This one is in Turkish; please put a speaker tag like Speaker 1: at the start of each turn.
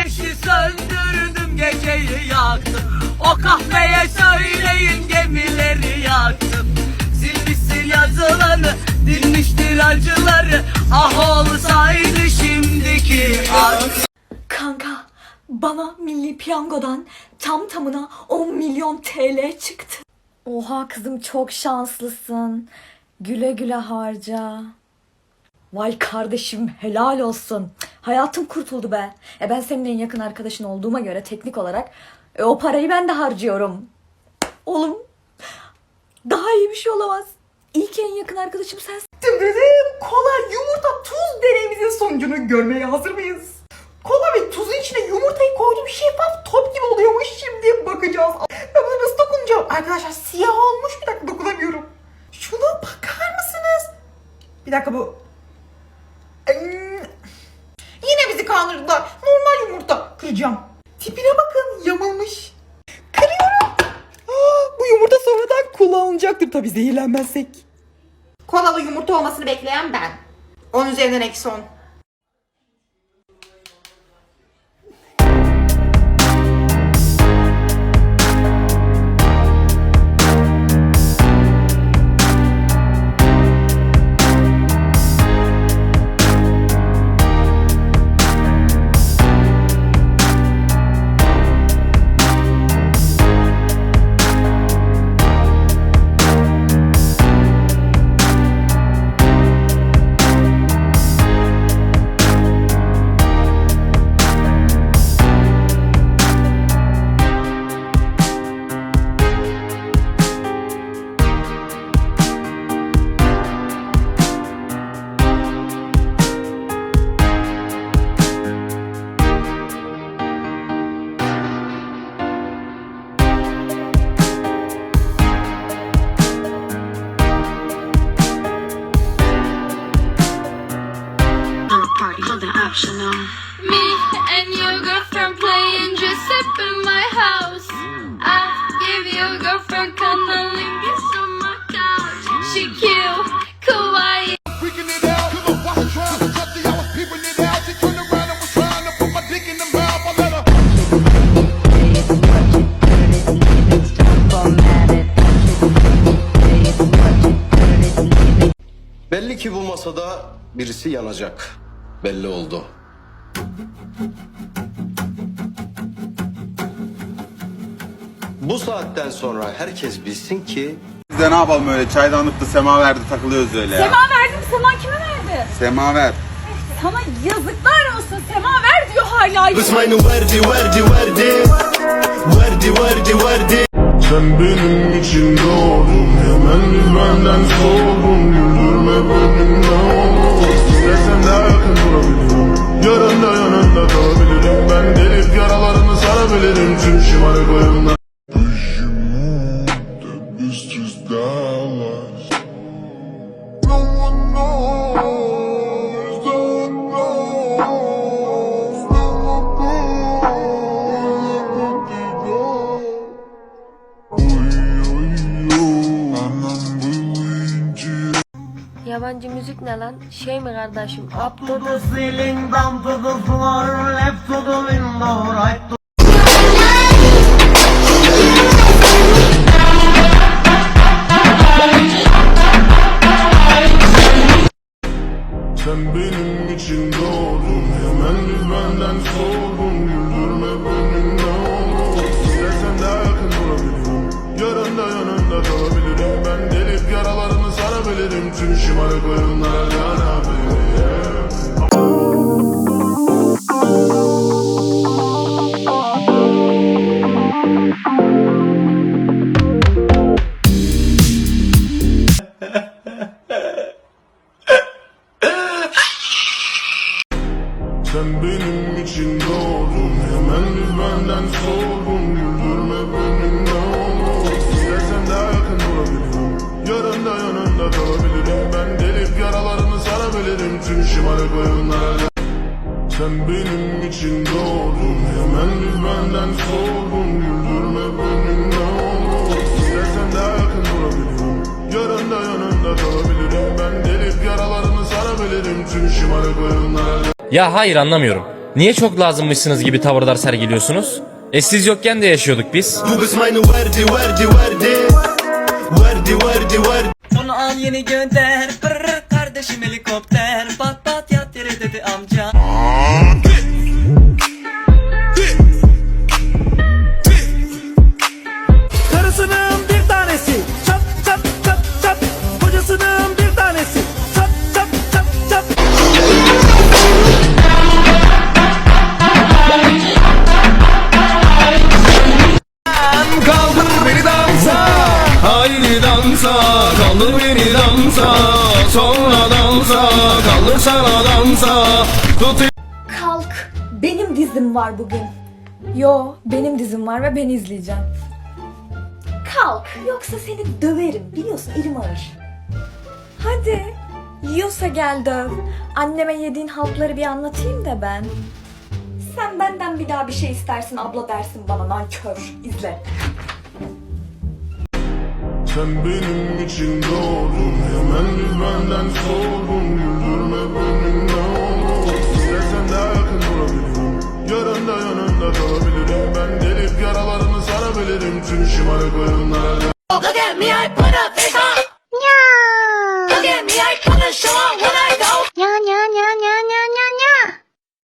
Speaker 1: Güneşi söndürdüm geceyi yaktım O kahveye söyleyin gemileri yaktım Silmişsin yazıları dinmiştir acıları Ah olsaydı şimdiki aşk
Speaker 2: Kanka bana milli piyangodan tam tamına 10 milyon TL çıktı. Oha kızım çok şanslısın. Güle güle harca. Vay kardeşim helal olsun. Hayatım kurtuldu be. E ben senin en yakın arkadaşın olduğuma göre teknik olarak e, o parayı ben de harcıyorum. Oğlum daha iyi bir şey olamaz. İlk en yakın arkadaşım sensin.
Speaker 3: Dırırım, kola, yumurta, tuz deneyimizin sonucunu görmeye hazır mıyız? Kola ve tuzun içine yumurtayı koydum şeffaf top gibi oluyormuş şimdi bakacağız. Ben bunu nasıl dokunacağım? Arkadaşlar siyah olmuş bir dakika dokunamıyorum. Şuna bakar mısınız? Bir dakika bu. Tipine bakın yamulmuş. Kırıyorum. Aa, bu yumurta sonradan kullanılacaktır tabii zehirlenmezsek. Kolalı yumurta olmasını bekleyen ben. 10 üzerinden eksi 10.
Speaker 4: Me and your girlfriend playing just up in my house. I give your girlfriend cunnilingus on my couch. She cute, kawaii.
Speaker 5: freaking it out. Cause I wasn't trying to touch it, I was peeping it out. She turned around and was trying to put my dick in the mouth. I let her.
Speaker 6: Belli ki bu masada birisi yanacak. Belli oldu. Bu saatten sonra herkes bilsin ki
Speaker 7: Biz de ne yapalım öyle çaydanlıkta semaverdi takılıyoruz öyle ya.
Speaker 2: Sema verdim. Sema kime verdi?
Speaker 7: Semaver.
Speaker 2: Sana yazıklar olsun. Sema ver diyor hala.
Speaker 5: Sen benim için doğdun Hemen benden soğudun Güldürme beni ne olur İstersen daha yakın durabilirim şımarık oyunlar This just Dallas No one knows, no one knows, no one knows.
Speaker 8: Yabancı müzik ne lan? Şey mi kardeşim? Up to the
Speaker 1: ceiling, down to the floor, left to the window, right to
Speaker 5: benim için doğdun. Hemen benden soğudun. Güldürme beni ne olur. İstersen daha yakın durabilirim. Yarın da yanında kalabilirim. Ben delip yaralarını sarabilirim. Tüm şımarık Sen benim için doğdun Hemen benden soğudun. Güldürme beni ne olur. İstersen daha yakın durabilirim Yarın da yanında kalabilirim. Ben delip yaralarını sarabilirim. Tüm şımarık oyunlara Sen benim için doğdun Hemen benden soğudun. Güldürme beni ne olur. İstersen daha yakın durabilirim Yarın da yanında kalabilirim. Ben delip yaralarını sarabilirim. Tüm şımarık oyunlara
Speaker 9: Ya hayır anlamıyorum. Niye çok lazımmışsınız gibi tavırlar sergiliyorsunuz? E siz yokken de yaşıyorduk biz.
Speaker 1: Onu al yeni gönder Pırr, Kardeşim helikopter
Speaker 5: sana dansa Tut
Speaker 2: Kalk. Benim dizim var bugün. Yo, benim dizim var ve ben izleyeceğim. Kalk. Yoksa seni döverim. Biliyorsun elim ağır. Hadi. Yiyorsa gel döv. Anneme yediğin haltları bir anlatayım da ben. Sen benden bir daha bir şey istersin abla dersin bana nankör. İzle.
Speaker 5: Sen benim için doğdun. Hemen benden soğudun Güldürme beni ne olur. İstersen daha yakın durabilirim Yarında yanında kalabilirim. Ben gelip yaralarını sarabilirim. Tüm şımarık oyunlara
Speaker 4: Look at me, I put a